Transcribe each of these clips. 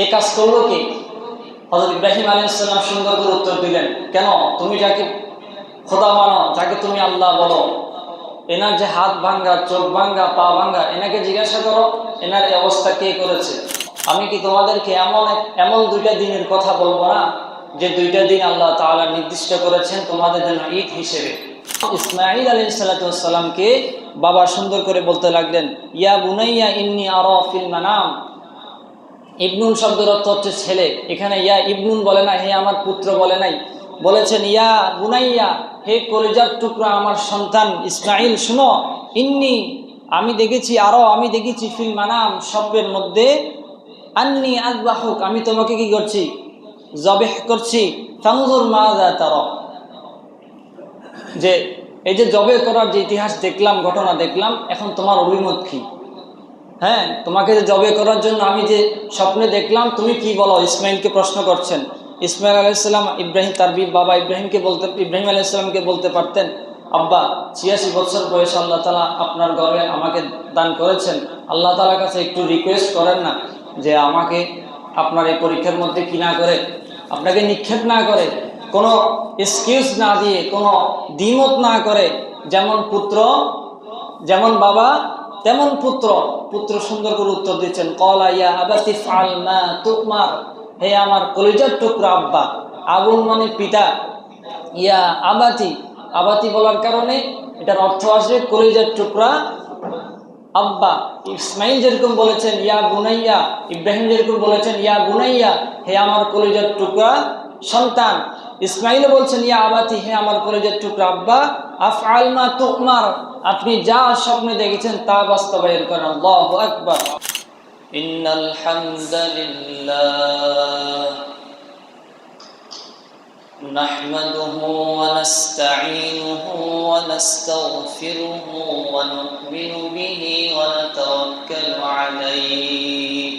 এই কাজ করল কি? হজরত ইব্রাহিম আলাইসাল্লাম সুন্দর করে উত্তর দিলেন, কেন? তুমি যাকে খোদা মানো, যাকে তুমি আল্লাহ বলো, এনার যে হাত ভাঙ্গা, চোখ ভাঙ্গা, পা ভাঙ্গা, এনাকে জিজ্ঞাসা করো, এনার অবস্থা কে করেছে? আমি কি তোমাদেরকে এমন এমন দুইটা দিনের কথা বলব না, যে দুইটা দিন আল্লাহ তাআলা নির্দিষ্ট করেছেন তোমাদের জন্য ঈদ হিসেবে? ইসমাইল আলী সাল্লাতামকে বাবা সুন্দর করে বলতে লাগলেন, ইয়া বুনাইয়া ইন্নি আর ফিল মানাম। ইবনুন শব্দের অর্থ হচ্ছে ছেলে। এখানে ইয়া ইবনুন বলে না, হে আমার পুত্র বলে নাই। বলেছেন, ইয়া বুনাইয়া, হে কলিজার টুকরা আমার সন্তান ইসমাইল শুনো, ইন্নি, আমি দেখেছি, আরও আমি দেখেছি, ফিল মানাম শব্দের মধ্যে, আন্নি আজবাহুক আমি তোমাকে কি করছি? জবেহ করছি। ফাঙ্গুর মাজা তার। যে, এই যে জবে করার যে ইতিহাস দেখলাম, ঘটনা দেখলাম, এখন তোমার অভিমত কি? হ্যাঁ তোমাকে যে জবে করার জন্য আমি যে স্বপ্নে দেখলাম, তুমি কি বলো? ইসমাইলকে প্রশ্ন করছেন। ইসমাইল আলাইসাল্লাম ইব্রাহিম তার বাবা ইব্রাহিমকে বলতে, ইব্রাহিম আলাইসাল্লামকে বলতে পারতেন, আব্বা, ছিয়াশি বছর বয়সে আল্লাহ তালা আপনার গর্বে আমাকে দান করেছেন। আল্লাহ তালার কাছে একটু রিকোয়েস্ট করেন না যে আমাকে আপনার এই পরীক্ষার মধ্যে কি না করে, আপনাকে নিক্ষেপ না করে, কোনো এক্সকিউজ না দিয়ে, কোনো দ্বিমত না করে, যেমন পুত্র, যেমন বাবা তেমন পুত্র পুত্র সুন্দর করে উত্তর দিচ্ছেন কলা ইয়া আবাতি ফাল তুকমার, হে আমার কলিজার টুকরা আব্বা, আবুল মানে পিতা, ইয়া আবাতি। আবাতি বলার কারণে এটার অর্থ আসবে কলিজার টুকরা আব্বা। ইসমাইল যেরকম বলেছেন, ইয়া বুনাইয়া, ইব্রাহিম যেরকম বলেছেন, ইয়া গুনাইয়া হে আমার কলিজার টুকরা সন্তান। ইসমাইল বলছেন, ইয়া আবাতি, হে আমার কলিজার টুকরা আব্বা। আফ আলমা তুকমার আপনি যা স্বপ্নে দেখেছেন তা বাস্তবায়ন করেন আল্লাহু আকবার ইন্নাল হামদালিল্লাহ نحمده ونستعينه ونستغفره ونؤمن به ونتوكل عليه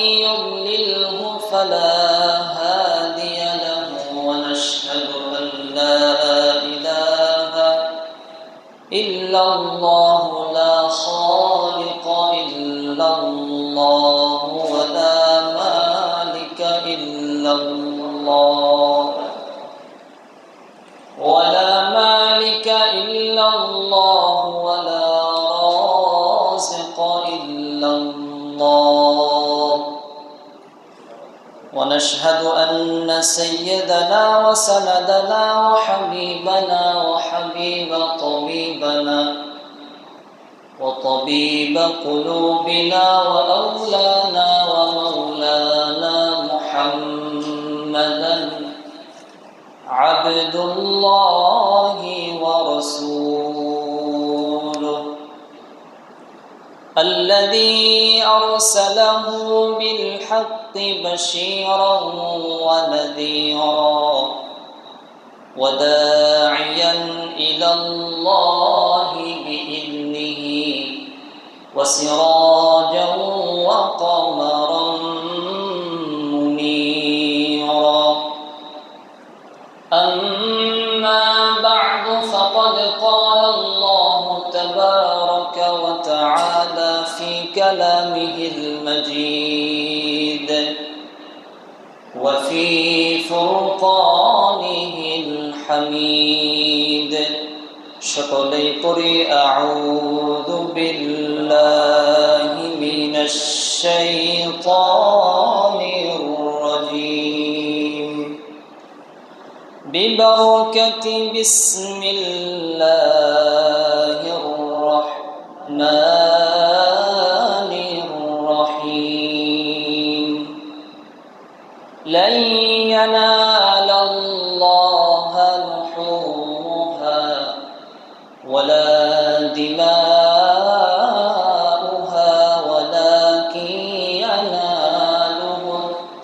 إلا الله لا خالق إلا الله ولا مالك إلا الله ولا مالك إلا الله ولا رازق إلا الله ونشهد أن سيدنا وسندنا وحبيبنا وحبيب وطبيب قلوبنا وأولانا ومولانا محمدا عبد الله ورسوله الذي أرسله بالحق بشيرا ونذيرا وداعيا إلى الله بإذنه وسراجا وقمرا منيرا. أما بعد فقد قال الله تبارك وتعالى في كلامه المجيد وفي فرقانه الحميد. اشرق لي قري أعوذ بالله من الشيطان الرجيم. ببركة بسم الله.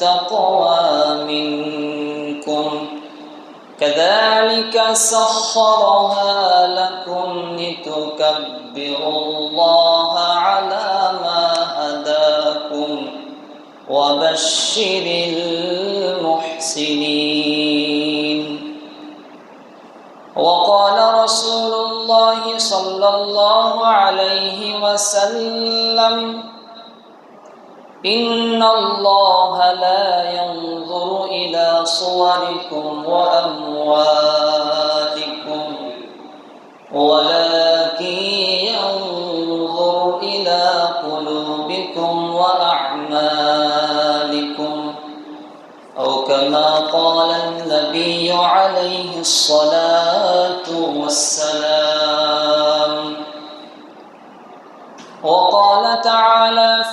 التقوى منكم كذلك سخرها لكم لتكبروا الله على ما هداكم وبشر المحسنين وقال رسول الله صلى الله عليه وسلم إن الله لا ينظر إلى صوركم وأموالكم ولكن ينظر إلى قلوبكم وأعمالكم أو كما قال النبي عليه الصلاة والسلام وقال تعالى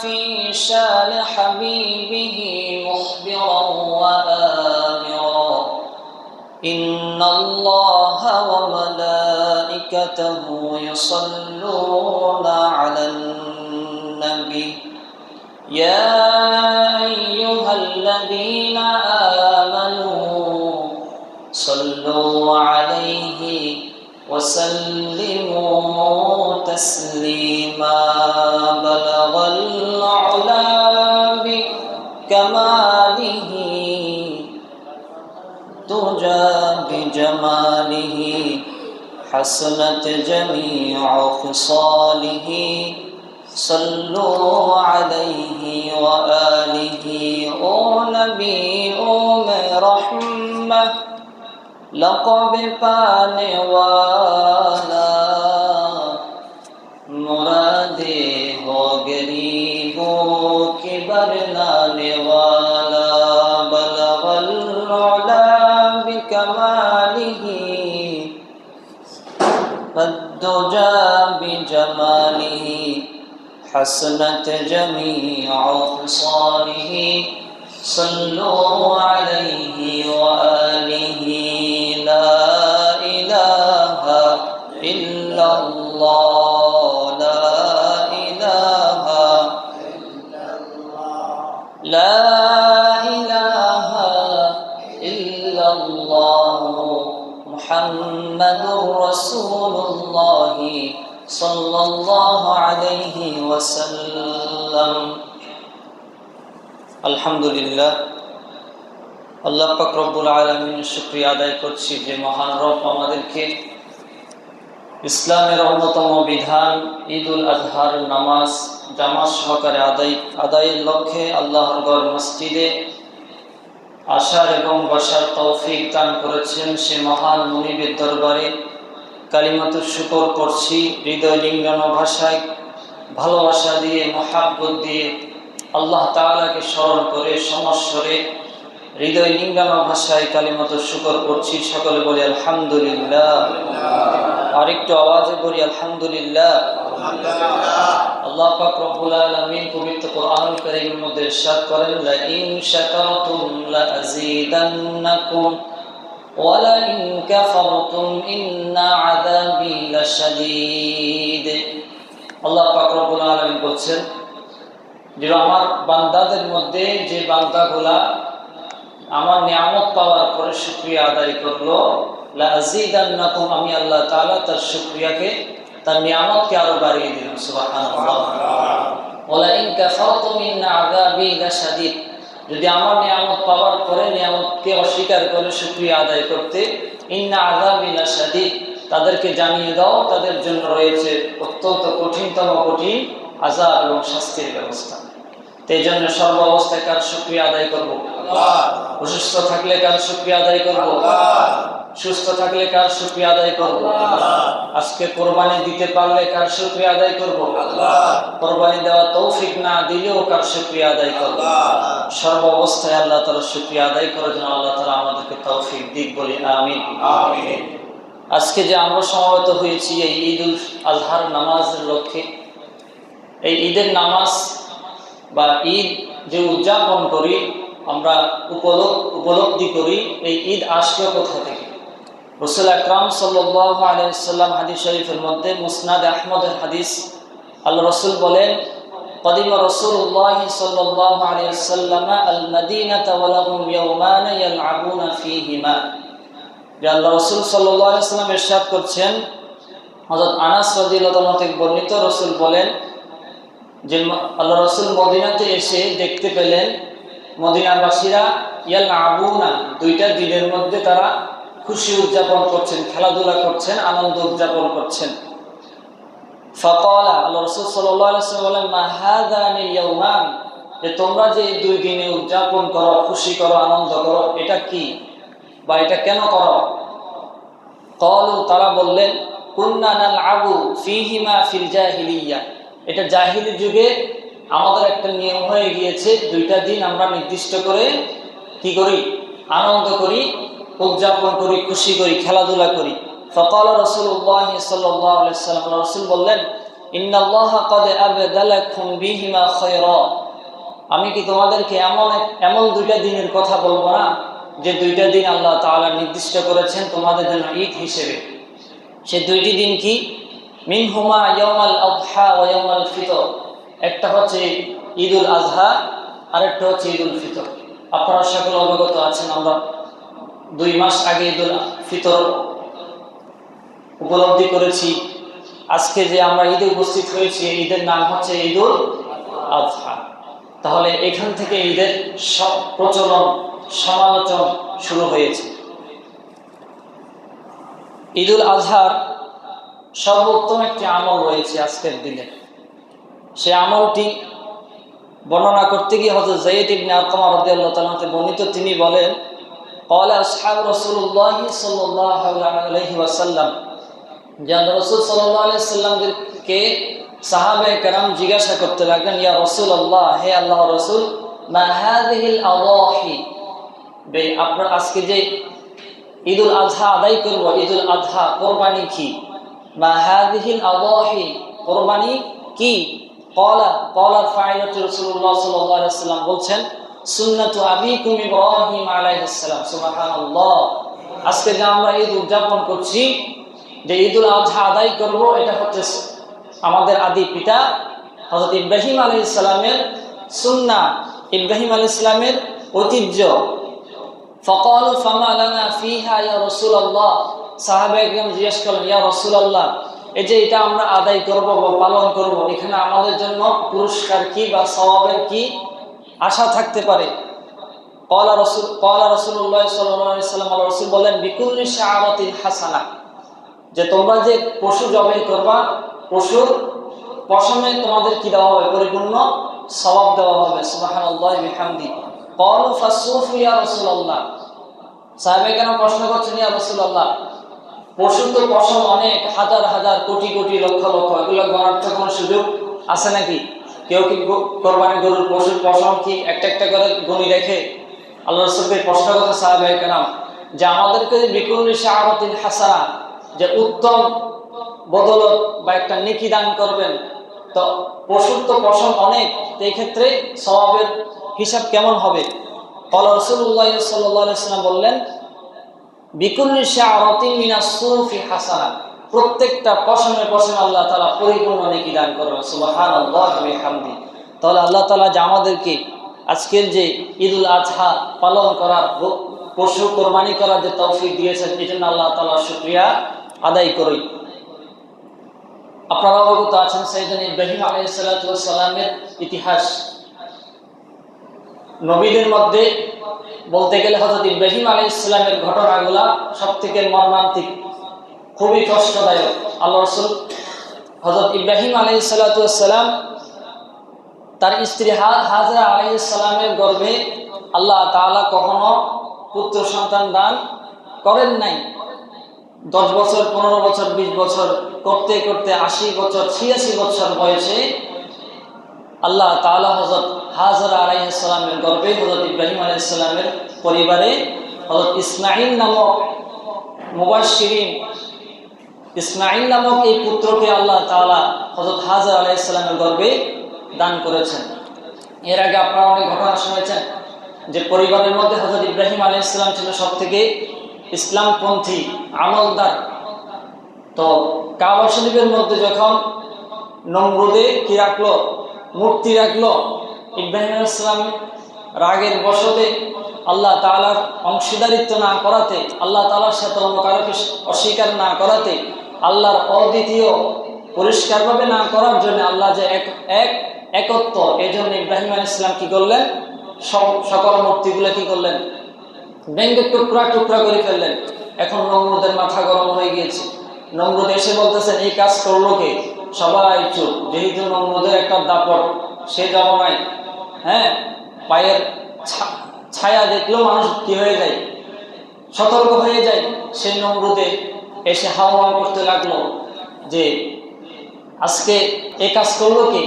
شان حبيبه مخبرا وآمرا. إن الله وملائكته يصلون على النبي. يا أيها الذين آمنوا صلوا عليه وسلموا تسليما. بلغ العلا بكماله تجا بجماله حسنت جميع خصاله. صلوا عليه وآله أو نبی أو میں رحمت لقب پانے والا مرادے فالدجى بجماله حسنت جميع خصاله صلوا عليه وآله. لا إله إلا الله. لا إله لا إله إلا الله. محمد মুহাম্মাদুর রাসূলুল্লাহ সাল্লাল্লাহু আলাইহি ওয়াসাল্লাম আলহামদুলিল্লাহ আল্লাহ পাক রব্বুল আলামিন শুকরিয়া আদায় করছি যে মহান রব আমাদেরকে ইসলামের অন্যতম বিধান ঈদ উল আজহার নামাজ জামাত সহকারে আদায় আদায়ের লক্ষ্যে আল্লাহর গড় মসজিদে আসার এবং বসার তৌফিক দান করেছেন সে মহান মনিবের দরবারে। কালিমাতুর শুকর করছি, হৃদয় লিঙ্গানো ভাষায় ভালোবাসা দিয়ে, মহাব্বত দিয়ে, আল্লাহ তাআলাকে স্মরণ করে, সমস্বরে হৃদয় লিঙ্গানো ভাষায় কালিমাতুর শুকর করছি। সকলে বলি আলহামদুলিল্লাহ। আরেকটু আওয়াজে বলি আলহামদুলিল্লাহ। আল্লাহ পাক রব্বুল আলামিন পবিত্র কোরআনুল কারীমের মধ্যে ইরশাদ করেন লা ইন শাকারতুম লা আযীদান্নাকুম ওয়া লা ইন কাফারতুম ইন্না আযাবি লাশাদীদ। আল্লাহ পাক রব্বুল আলামিন বলছেন, যে আমার বান্দাদের মধ্যে যে বান্দাগুলা আমার নিয়ামত পাওয়ার পরে শুক্রিয়া আদায় করল লা আযীদান্নাকুম আমি আল্লাহ তাআলা তার শুক্রিয়াকে তার নিয়ামতকে আরও বাড়িয়ে লাশাদীদ। যদি আমার নিয়ামত পাওয়ার পরে নিয়ামতকে অস্বীকার করে আদায় করতে ইন্না তাদেরকে জানিয়ে দাও তাদের জন্য রয়েছে অত্যন্ত কঠিনতম কঠিন আযাব এবং শাস্তির ব্যবস্থা। তো এই জন্য সর্ব অবস্থায় কার শুকরিয়া আদায় করব? অসুস্থ থাকলে কার শুকরিয়া আদায় করব? সুস্থ থাকলে কার শুক্রিয়া আদায় করব? আজকে কোরবানি দিতে পারলে কার শুক্রিয়া আদায় করব? কোরবানি দেওয়া তৌফিক না দিলেও কার শুক্রিয়া আদায় করব? সর্ব অবস্থায় আল্লাহ তালা শুক্রিয়া আদায় করার জন্য আল্লাহ তালা আমাদেরকে তৌফিক দিক বলি আমিন। আজকে যে আমরা সমবেত হয়েছি এই ঈদ উল আজহার নামাজের লক্ষ্যে এই ঈদের নামাজ বা ঈদ যে উদযাপন করি আমরা উপলব্ধি করি এই ঈদ আসলো কোথা থেকে? রসুল আকরাম সাল্লাহ আলাইসাল্লাম হাদিস শরীফের মধ্যে মুসনাদ আহমদের হাদিস আল্লাহ রসুল বলেন قدم رسول الله صلى الله عليه وسلم المدينة ولهم يومان يلعبون فيهما যে আল্লাহ রসুল সাল্লাম এরশাদ করছেন হজরত আনাস রাজিউল্লাহ থেকে বর্ণিত রসুল বলেন যে ম- আল্লাহ রসুল মদিনাতে এসে দেখতে পেলেন মদিনাবাসীরা ইয়াল আবুনা দুইটা দিনের মধ্যে তারা খুশি উদযাপন করছেন, খেলাধুলা করছেন, আনন্দ উদযাপন করছেন। ফকলা, আল্লাহ রসুল সাল্লাম মাহাদানিল ইয়াউমান যে তোমরা যে দুই দিনে উদযাপন করো, খুশি করো, আনন্দ করো, এটা কি বা এটা কেন করো? কলু তারা বললেন, কুন্না নাল আবু ফিহিমা ফিল জাহিলিয়া। এটা জাহিলি যুগে আমাদের একটা নিয়ম হয়ে গিয়েছে, দুইটা দিন আমরা নির্দিষ্ট করে কি করি? আনন্দ করি উদযাপন করি, খুশি করি, খেলাধুলা করি। ফকাল রসুল্লাহ সাল্লাম রসুল বললেন আমি কি তোমাদেরকে এমন এমন দুইটা দিনের কথা বলব না, যে দুইটা দিন আল্লাহ তাআলা নির্দিষ্ট করেছেন তোমাদের জন্য ঈদ হিসেবে? সে দুইটি দিন কি? মিনহুমা ইয়ামাল আদহা ওয়া ইয়ামাল ফিতর। একটা হচ্ছে ঈদুল আজহা, আরেকটা হচ্ছে ঈদুল ফিতর। আপনারা সকল অবগত আছেন আমরা দুই মাস আগে ঈদুল ফিতর উপলব্ধি করেছি। আজকে যে আমরা ঈদে উপস্থিত হয়েছি ঈদের নাম হচ্ছে ঈদুল আজহা। তাহলে এখান থেকে ঈদের প্রচলন, সমালোচন শুরু হয়েছে। ঈদুল আজহার সর্বোত্তম একটি আমল রয়েছে আজকের দিনে। সে আমলটি বর্ণনা করতে গিয়ে হজরত জাইদ ইবনে আরকামা রাদিয়াল্লাহু তাআলা হতে বর্ণিত। তিনি বলেন قال اصحاب رسول الله صلى الله عليه وسلم যে আল্লাহ রাসূল সাল্লাল্লাহু আলাইহি সাল্লামকে সাহাবে কেরাম জিজ্ঞাসা করতে লাগলেন ইয়া রাসূলুল্লাহ হে আল্লাহ রাসূল মা হাযিহিল আদাহি বে আপনার আজকে যে ঈদুল আজহা আদায় করব ঈদুল আজহা কোরবানি কি মা হাযিহিল আদাহি কোরবানি কি কলা কলার ফাইলাতু রাসূলুল্লাহ সাল্লাল্লাহু আলাইহি সাল্লাম বলছেন সুন্নাতু আবিকুম ইব্রাহিম আলাইহিস সালাম, সুবহানাল্লাহ। আজকে যে আমরা ঈদ উদযাপন করছি, যে ঈদুল আজহা আদায় করব, এটা হচ্ছে আমাদের আদি পিতা হযরত ইব্রাহিম আলাইহিস সালামের সুন্নাহ ইব্রাহিম আলাইহিস সালামের ঐতিহ্য। ফকাল ফামা ফিহা ইয়া রাসূলুল্লাহ। সাহাবা একদম জিজ্ঞেস করলেন, ইয়া রাসূলুল্লাহ, এই যে এটা আমরা আদায় করব বা পালন করব, এখানে আমাদের জন্য পুরস্কার কি বা সওয়াবের কি আশা থাকতে পারে। কলা রসুল, কলা আল্লাহ রসুল বলেন হাসানা। যে তোমরা যে পশু জবাই করবা, পশুর পশমে তোমাদের কি দেওয়া হবে? পরিপূর্ণ সওয়াব দেওয়া হবে। সুবহানাল্লাহ বিহামদি। ক্বালু ফাসুফু ইয়া রাসূলুল্লাহ। সাহাবে কেন প্রশ্ন করছেন, ইয়া রাসূলুল্লাহ? পশু তো পশম অনেক, হাজার হাজার কোটি কোটি লক্ষ লক্ষ। এগুলো গণার তো কোনো সুযোগ আছে নাকি? কেউ কি কোরবানি গরুর পশুর পশম কি একটা একটা করে গুণি রেখে আল্লাহ রসুলকে প্রশ্ন করতে সাহাবে কেন যে আমাদেরকে বিকুল্লি শাহরাতিন হাসানা, যে উত্তম বদলত বা একটা নেকি দান করবেন, তো পশুর তো পশম অনেক এই ক্ষেত্রে স্বভাবের হিসাব কেমন হবে? কল রসুল্লাহ সাল্লাম বললেন বিকুল্লি শাহরাতিন মিনা সুরফি হাসানা। প্রত্যেকটা পশমে পশমে আল্লাহ তালা পরিপূর্ণ নেকি দান করবেন। সুবাহান আল্লাহ তাহলে আল্লাহ তালা যে আমাদেরকে আজকের যে ঈদুল আজহা পালন করার পশু কোরবানি করার যে তৌফিক দিয়েছেন এই জন্য আল্লাহ তালা শুক্রিয়া আদায় করি। আপনারা অবগত আছেন সৈয়দিন ইব্রাহিম আলাইসালামের ইতিহাস। নবীদের মধ্যে বলতে গেলে হজরত ইব্রাহিম আলাই ইসলামের ঘটনাগুলা সব থেকে মর্মান্তিক। খুবই কষ্টদায়ক। আল্লাহ রসুল হজরত ইব্রাহিম আলাই সালাতাম তার স্ত্রী হাজরা আলাই সালামের গর্ভে আল্লাহ তাআলা কখনো পুত্র সন্তান দান করেন নাই। দশ বছর, পনেরো বছর, বিশ বছর, করতে করতে আশি বছর, ছিয়াশি বছর বয়সে আল্লাহ তাআলা হজরত হাজরা আলাইসালামের গর্বে হজরত ইব্রাহিম আলাইসালামের পরিবারে হজরত ইসমাইল নামক মুবাশিরিন ইসমাইল নামক এই পুত্রকে আল্লাহ তাআলা হজরত হাজর আলাইসালামের গর্বে দান করেছেন। এর আগে আপনারা অনেক ঘটনা শুনেছেন যে পরিবারের মধ্যে হজরত ইব্রাহিম আলাইসালাম ছিল সব থেকে ইসলামপন্থী, আমলদার। তো কাবা শরীফের মধ্যে যখন নমরুদে কি রাখল, মূর্তি রাখল, ইব্রাহিম ইসলাম রাগের বশতে আল্লাহ তালার অংশীদারিত্ব না করাতে, আল্লাহ তালার সাথে অন্য কারোকে অস্বীকার না করাতে আল্লাহর অদ্বিতীয় পরিষ্কারভাবে না করার জন্য আল্লাহ যে এক এক, একত্ব এই জন্য ইব্রাহিম আল ইসলাম কি করলেন? সকল মূর্তিগুলো কি করলেন? ব্যঙ্গের টুকরা টুকরা করে ফেললেন। এখন নমরুদের মাথা গরম হয়ে গিয়েছে। নমরুদ এসে বলতেছেন, এই কাজ করল কে? সবাই চুপ। যেহেতু নমরুদের একটা দাপট, সে জমানায় হ্যাঁ? পায়ের ছায়া দেখলেও মানুষ কি হয়ে যায়? সতর্ক হয়ে যায়। সেই নমরুদে এসে হাওয়া করতে লাগল যে আজকে এ কাজ করল কি?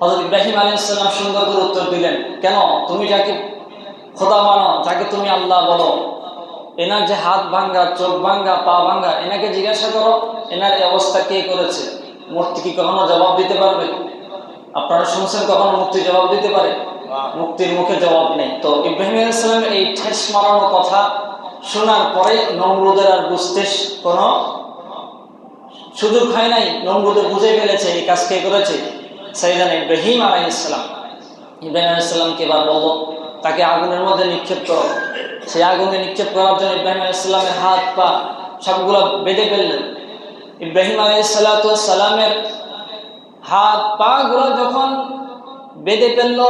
হজরত ইব্রাহিম আলী ইসলাম সুন্দর করে উত্তর দিলেন কেন? তুমি যাকে খোদা মানো যাকে তুমি আল্লাহ বলো। এনার যে হাত ভাঙ্গা চোখ ভাঙ্গা পা ভাঙ্গা এনাকে জিজ্ঞাসা করো এনার এই অবস্থা কে করেছে? মূর্তি কি কখনো জবাব দিতে পারবে? আপনারা শুনছেন কখনো মূর্তি জবাব দিতে পারে? মুক্তির মুখে জবাব নেই। তো ইব্রাহিম আলাইসালামের এই ঠেস মারানো কথা শোনার পরে নমরুদের আর বুঝতে কোনো সুযোগ হয় নাই। নমরুদে বুঝে ফেলেছে, এই কাজ কে করেছে? সাইদান ইব্রাহিম আলাই ইসলাম ইব্রাহিম আলাইসাল্লামকে এবার বলল তাকে আগুনের মধ্যে নিক্ষেপ করো। সেই আগুনে নিক্ষেপ করার জন্য ইব্রাহিম আলাইসাল্লামের হাত, পা সবগুলো বেঁধে ফেললেন। ইব্রাহিম আলাইসাল্লামের হাত পা গুলো যখন বেঁধে ফেলল,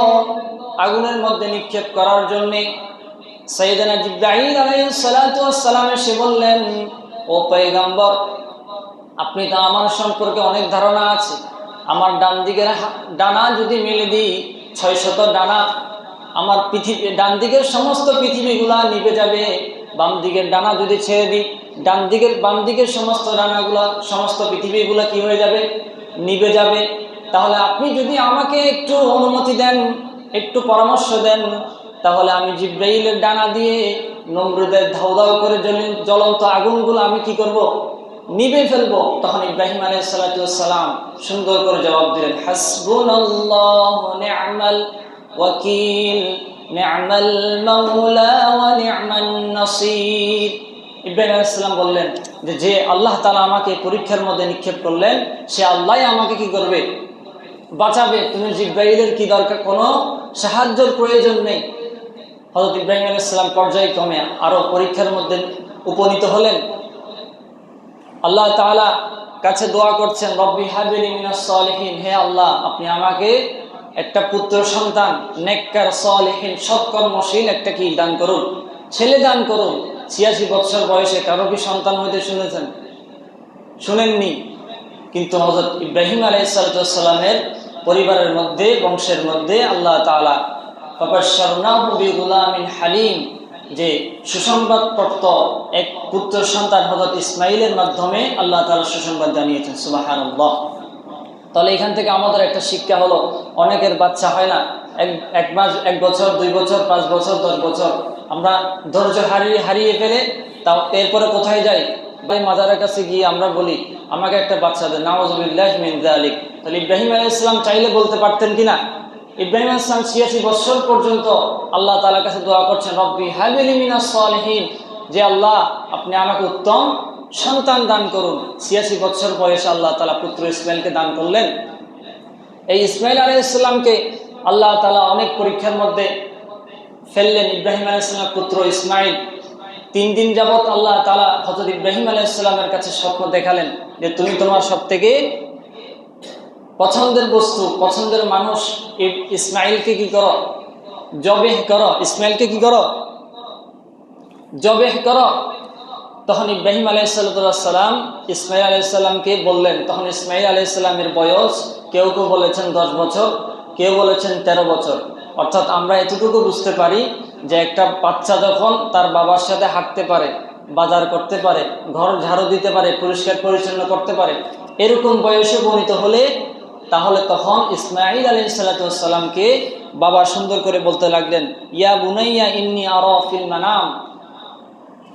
আগুনের মধ্যে নিক্ষেপ করার জন্যে সৈয়দনা জিব্রাহিম আলাইসালাম এসে বললেন, ও পৈগম্বর আপনি তো আমার সম্পর্কে অনেক ধারণা আছে। আমার ডান দিকের ডানা যদি মেলে দিই ছয় শত ডানা, আমার পৃথিবী ডান দিকের সমস্ত পৃথিবীগুলা নিভে যাবে। বাম দিকের ডানা যদি ছেড়ে দিই, ডান দিকের, বাম দিকের সমস্ত ডানাগুলা, সমস্ত পৃথিবীগুলা কি হয়ে যাবে? নিভে যাবে। তাহলে আপনি যদি আমাকে একটু অনুমতি দেন, একটু পরামর্শ দেন তাহলে আমি জিব্রাইলের ডানা দিয়ে নমরুদের ধাউ করে জ্বলি- জ্বলন্ত আগুনগুলো আমি কি করব? নিবে ফেলব। তখন ইব্রাহিম আলাইহিস সালাম সুন্দর করে জবাব দিলেন নি'মাল ওয়াকিল, নি'মাল মাওলা ওয়া নি'মান নাসির। ইব্রাহিম বললেন যে যে আল্লাহ তাআলা আমাকে পরীক্ষার মধ্যে নিক্ষেপ করলেন, সে আল্লাহই আমাকে কি করবে? বাঁচাবে? তুমি জিব্রাইলের কি দরকার? কোনো সাহায্যের প্রয়োজন নেই। হজরত ইব্রাহিম আলাইসাল্লাম পর্যায়ক্রমে আরও পরীক্ষার মধ্যে উপনীত হলেন। আল্লাহ তাআলা কাছে দোয়া করছেন, রব্বি হাবিলি মিনাস সালিহিন, হে আল্লাহ, আপনি আমাকে একটা পুত্র সন্তান, নেককার, সালিহিন সৎকর্মশীল একটা কি দান করুন, ছেলে দান করুন। ছিয়াশি বছর বয়সে কারও কি সন্তান হইতে শুনেছেন? শুনেননি। কিন্তু হজরত ইব্রাহিম আলাইসালামের পরিবারের মধ্যে, বংশের মধ্যে আল্লাহ তালা হালিম, যে সুসংবাদপ্রাপ্ত এক পুত্র সন্তান হজরত ইসমাইলের মাধ্যমে আল্লাহ তালা সুসংবাদ জানিয়েছেন সুবাহান তাহলে এখান থেকে আমাদের একটা শিক্ষা হলো, অনেকের বাচ্চা হয় না, এক এক মাস, এক বছর, দুই বছর, পাঁচ বছর, দশ বছর, আমরা ধৈর্য হারিয়ে হারিয়ে ফেলে, তাও এরপরে কোথায় যাই? ভাই মাজারের কাছে গিয়ে আমরা বলি, আমাকে একটা বাচ্চা দেন নাওয়াজুবিল্লাহ মিনজা আলিক তাহলে ইব্রাহিম আলী ইসলাম চাইলে বলতে পারতেন কিনা? ইব্রাহিম আলী ইসলাম ছিয়াশি বছর পর্যন্ত আল্লাহ তালার কাছে দোয়া করছেন, রব্বি হাবিলি মিনাস সালেহীন। যে আল্লাহ, আপনি আমাকে উত্তম সন্তান দান করুন। ছিয়াশি বছর বয়সে আল্লাহ তালা পুত্র ইসমাইলকে দান করলেন। এই ইসমাইল আলী ইসলামকে আল্লাহ তালা অনেক পরীক্ষার মধ্যে ফেললেন। ইব্রাহিম আলী ইসলামের পুত্র ইসমাইল তিন দিন যাবৎ আল্লাহ তালা হজরত ইব্রাহিম আলী ইসলামের কাছে স্বপ্ন দেখালেন যে, তুমি তোমার সব থেকে পছন্দের বস্তু, পছন্দের মানুষ ইসমাইলকে কি করো? জবেহ করো। ইসমাইলকে কি করো? জবেহ করো। তখন ইব্রাহিম আলাইসাল্লাম ইসমাইল আলাইসাল্লামকে বললেন, তখন ইসমাইল আলাইসাল্লামের বয়স কেউ কেউ বলেছেন দশ বছর, কেউ বলেছেন ১৩ বছর। অর্থাৎ আমরা এতটুকু বুঝতে পারি যে একটা বাচ্চা যখন তার বাবার সাথে হাঁটতে পারে, বাজার করতে পারে, ঘর ঝাড়ু দিতে পারে, পরিষ্কার পরিচ্ছন্ন করতে পারে, এরকম বয়সে উপনীত হলে তাহলে তখন ইসমাইল আলী সাল্লাতামকে বাবা সুন্দর করে বলতে লাগলেন, ইয়া বুনাইয়া ইন্নি আর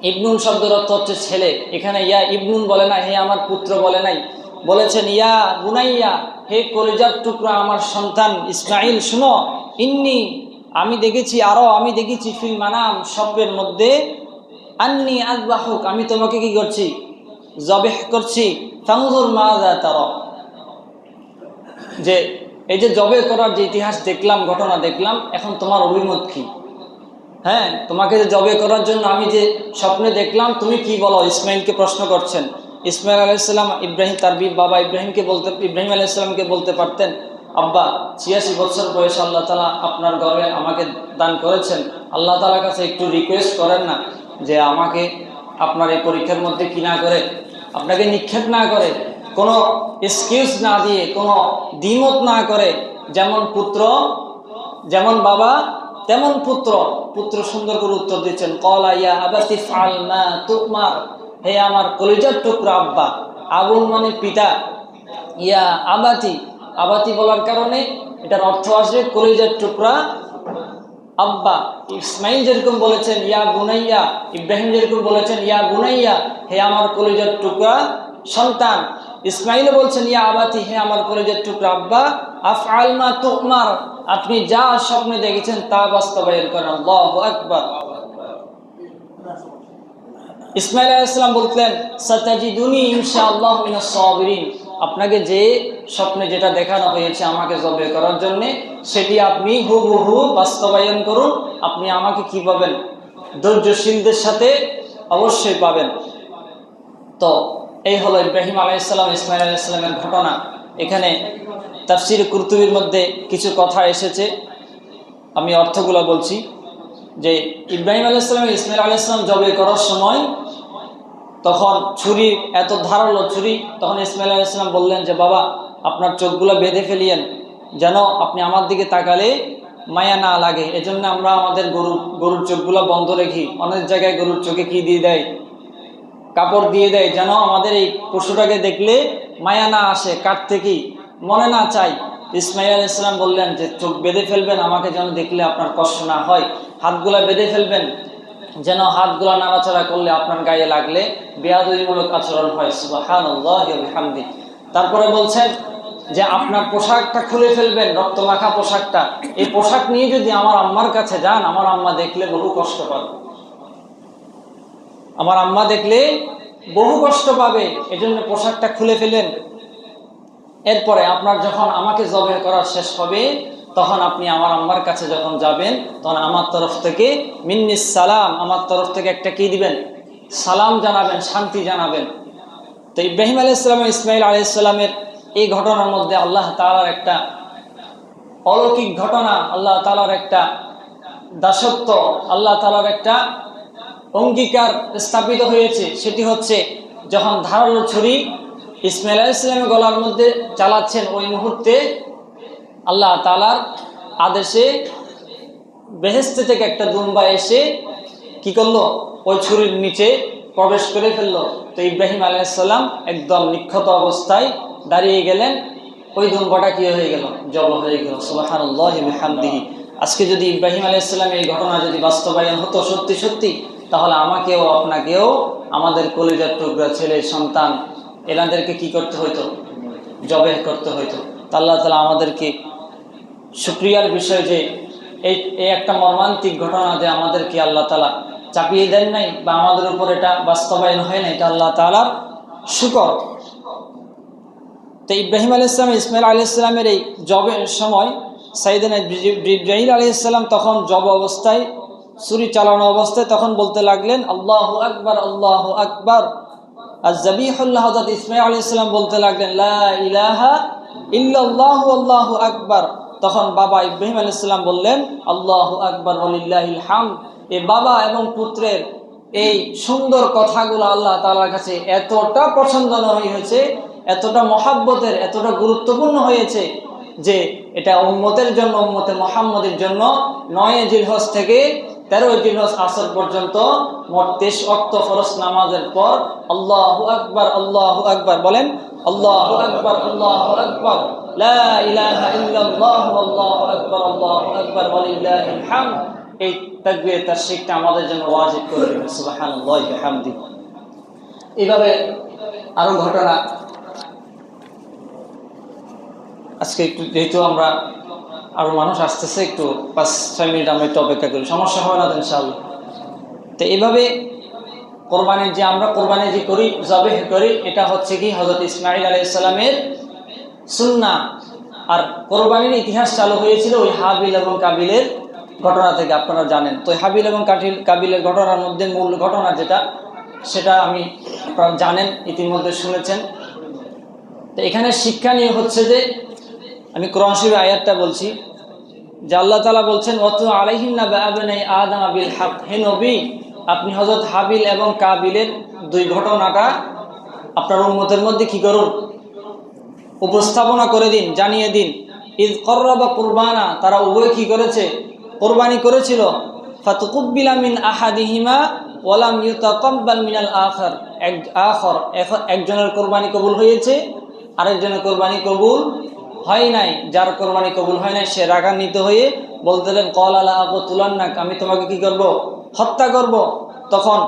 ইবনুন শব্দের অর্থ হচ্ছে ছেলে। এখানে ইয়া ইবনুন বলে না, হে আমার পুত্র বলে নাই। বলেছেন, ইয়া বুনাইয়া, হে কলিজার টুকরা আমার সন্তান ইসমাইল শুনো, ইন্নি, আমি দেখেছি আরও, আমি দেখেছি ফিল মানাম, শব্দের মধ্যে, আন্নি আজবাহুক আমি তোমাকে কি করছি? জবেহ করছি। ফাংজুর মাজা তার। যে এই যে জবে করার যে ইতিহাস দেখলাম, ঘটনা দেখলাম, এখন তোমার অভিমত কি? হ্যাঁ তোমাকে যে জবে করার জন্য আমি যে স্বপ্নে দেখলাম, তুমি কি বলো? ইসমাইলকে প্রশ্ন করছেন। ইসমাইল আলাইসাল্লাম ইব্রাহিম তার বাবা ইব্রাহিমকে বলতে, ইব্রাহিম আলাইসাল্লামকে বলতে পারতেন, আব্বা, ছিয়াশি বছর বয়সে আল্লাহ তালা আপনার গর্বে আমাকে দান করেছেন। আল্লাহ তালার কাছে একটু রিকোয়েস্ট করেন না যে আমাকে আপনার এই পরীক্ষার মধ্যে কি না করে, আপনাকে নিক্ষেপ না করে কোনো এক্সকিউজ না দিয়ে, কোনো দ্বিমত না করে, যেমন পুত্র, যেমন বাবা, তেমন পুত্র। পুত্র সুন্দর করে উত্তর দিচ্ছেন, কলা ইয়া আবাতি ফাল না তুমার হে আমার কলিজার টুকরা আব্বা। আবুল মানে পিতা। ইয়া আবাতি। আবাতি বলার কারণে এটার অর্থ আসবে কলিজার টুকরা আব্বা। ইসমাইল যেরকম বলেছেন, ইয়া বুনাইয়া ইব্রাহিম যেরকম বলেছেন, ইয়া বুনাইয়া হে আমার কলিজার টুকরা সন্তান। ইসমাইলও বলছেন, ইয়া আবাতি, হে আমার কলেজের টুকরা আব্বা আফ আলমা তুকমার আপনি যা স্বপ্নে দেখেছেন তা বাস্তবায়ন করেন, আল্লাহ আকবার। ইসমাইল আলাইসালাম বলতেন, সাতাজিদুনি ইনশাআল্লাহ মিনাস সাবিরিন। আপনাকে যে স্বপ্নে যেটা দেখানো হয়েছে আমাকে জবে করার জন্য, সেটি আপনি হুবহু বাস্তবায়ন করুন। আপনি আমাকে কি পাবেন? ধৈর্যশীলদের সাথে অবশ্যই পাবেন। তো এই হলো ইব্রাহিম আলাইসাল্লাম ইসমাইল আলাইসাল্লামের ঘটনা। এখানে তাফসির কুরতুবির মধ্যে কিছু কথা এসেছে। আমি অর্থগুলো বলছি যে ইব্রাহিম আলাইসালাম ইসমাইল আলাইসালাম জবে করার সময় তখন ছুরি এত ধারালো ছুরি, তখন ইসমাইল আলাইসালাম বললেন যে, বাবা, আপনার চোখগুলো বেঁধে ফেলিয়েন। যেন আপনি আমার দিকে তাকালে মায়া না লাগে। এজন্য আমরা আমাদের গরু, গরুর চোখগুলো বন্ধ রেখি। অনেক জায়গায় গরুর চোখে কি দিয়ে দেয়? কাপড় দিয়ে দেয়, যেন আমাদের এই পশুটাকে দেখলে মায়া না আসে, কাটতে কি? মনে না চাই। ইসমাইল ইসলাম বললেন যে, চোখ বেঁধে ফেলবেন, আমাকে যেন দেখলে আপনার কষ্ট না হয়। হাতগুলা বেঁধে ফেলবেন, যেন হাতগুলা নাড়াচাড়া করলে আপনার গায়ে লাগলে বেয়াদুমূলক আচরণ হয়। সুবাহানি তারপরে বলছেন যে, আপনার পোশাকটা খুলে ফেলবেন, রক্তমাখা পোশাকটা। এই পোশাক নিয়ে যদি আমার আম্মার কাছে যান, আমার আম্মা দেখলে বহু কষ্ট পাবে। আমার আম্মা দেখলে বহু কষ্ট পাবে, এজন্য পোশাকটা খুলে ফেলেন। এরপরে আপনার যখন আমাকে জবে করা শেষ হবে, তখন আপনি আমার আম্মার কাছে যখন যাবেন, তখন আমার তরফ থেকে মিন্নিস সালাম, আমার তরফ থেকে একটা কি দিবেন? সালাম জানাবেন, শান্তি জানাবেন। তো ইব্রাহিম আলাহ ইসলাম ইসমাইল আলাইসাল্লামের এই ঘটনার মধ্যে আল্লাহ তালার একটা অলৌকিক ঘটনা, আল্লাহ তালার একটা দাসত্ব, আল্লাহ তালার একটা অঙ্গীকার স্থাপিত হয়েছে, সেটি হচ্ছে যখন ধারালো ছুরি ইসমাইল ইসলামের গলার মধ্যে চালাচ্ছেন, ওই মুহূর্তে আল্লাহ তালার আদেশে বেহেস্তে থেকে একটা দুম্বা এসে কি করল? ওই ছুরির নিচে প্রবেশ করে ফেলল। তো ইব্রাহিম আলাইসাল্লাম একদম নিক্ষত অবস্থায় দাঁড়িয়ে গেলেন। ওই দুম্বাটা কি হয়ে গেল? জব হয়ে গেল। সুবাহানদিহি আজকে যদি ইব্রাহিম আলাইসাল্লাম এই ঘটনা যদি বাস্তবায়ন হতো সত্যি সত্যি তাহলে আমাকেও, আপনাকেও, আমাদের কলিজার টুকরা ছেলে, সন্তান, এনাদেরকে কি করতে হইতো? জবে করতে হইতো। আল্লাহ তালা আমাদেরকে সুক্রিয়ার বিষয় যে, এই এই একটা মর্মান্তিক ঘটনা যে আমাদেরকে আল্লাহ তালা চাপিয়ে দেন নাই বা আমাদের উপর এটা বাস্তবায়ন হয় না এটা আল্লাহ তালার শুকর। তো ইব্রাহিম আলি ইসলাম ইসমাইল আলি ইসলামের এই জবের সময় সাইদিন ইব্রাহিম আলি ইসলাম তখন জব অবস্থায় ছুরি চালানো অবস্থায় তখন বলতে লাগলেন, আল্লাহ আকবার আল্লাহ আকবার। আর জবিহুল্লাহ হজরত ইসমাইল আলী ইসলাম বলতে লাগলেন ইলাহা ইল্লাল্লাহু, আল্লাহু আকবার। তখন বাবা ইব্রাহিম আলী ইসলাম বললেন, আল্লাহ আকবর আলিল্লাহিল হাম এ বাবা এবং পুত্রের এই সুন্দর কথাগুলো আল্লাহ তালার কাছে এতটা পছন্দনীয় হয়েছে, এতটা মহাব্বতের, এতটা গুরুত্বপূর্ণ হয়েছে যে এটা উম্মতের জন্য, উম্মতে মোহাম্মদের জন্য নয় জিলহজ থেকে তেরো জিলহজ আসর পর্যন্ত মোট তেইশ অক্ত ফরস নামাজের পর আল্লাহ আকবার আল্লাহ আকবার বলেন, আল্লাহ আকবার আল্লাহ আকবার আমরা আরও মানুষ আসতেছে, একটু পাঁচ, ছয় মিনিট আমরা একটু অপেক্ষা করি। সমস্যা হবে না তো ইনশাআল্লাহ। তো এইভাবে কোরবানির যে আমরা কোরবানি যে করি জবে করি, এটা হচ্ছে কি হজরত ইসমাইল আলি ইসলামের সুন্না আর কোরবানির ইতিহাস চালু হয়েছিল ওই হাবিল এবং কাবিলের ঘটনা থেকে, আপনারা জানেন। তো হাবিল এবং কাটিল কাবিলের ঘটনার মধ্যে মূল ঘটনা যেটা, সেটা আমি আপনারা জানেন, ইতিমধ্যে শুনেছেন। তো এখানে শিক্ষা নিয়ে হচ্ছে যে আমি কোরআন শরীফের আয়াতটা বলছি, যে আল্লাহ তালা বলছেন, অত আবিল হাক। হে নবী, আপনি হজরত হাবিল এবং কাবিলের দুই ঘটনাটা আপনার উন্মতের মধ্যে কি করুন? উপস্থাপনা করে দিন, জানিয়ে দিন। ঈদ করবা কুরবানা, তারা উভয় কি করেছে? কোরবানি করেছিল। ফাতুকুব্বিলা মিন আহাদিহিমা ওয়ালাম ইউতাকাব্বাল মিনাল আখর। এক, আখর একজনের কোরবানি কবুল হয়েছে, আরেকজনের কোরবানি কবুল হয় নাই, যার কোরবানি কবুল হয় নাই, সে রাগান্বিত হয়ে বলতেলেন কল আলা আবু তুলান্নাক আমি তোমাকে কি করব? হত্যা করব? তখন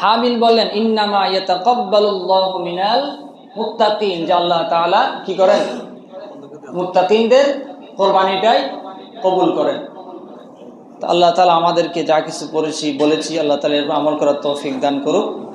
হাবিল বললেন, ইন্নামা ইয়াতাকাব্বালুল্লাহু মিনাল মুত্তাকিন, যে আল্লাহ তাআলা কি করেন? মুত্তাকিনদের কোরবানিটাই কবুল করেন। আল্লাহ তাআলা আমাদেরকে যা কিছু পড়েছি বলেছি, আল্লাহ এর আমল করার তৌফিক দান করুক।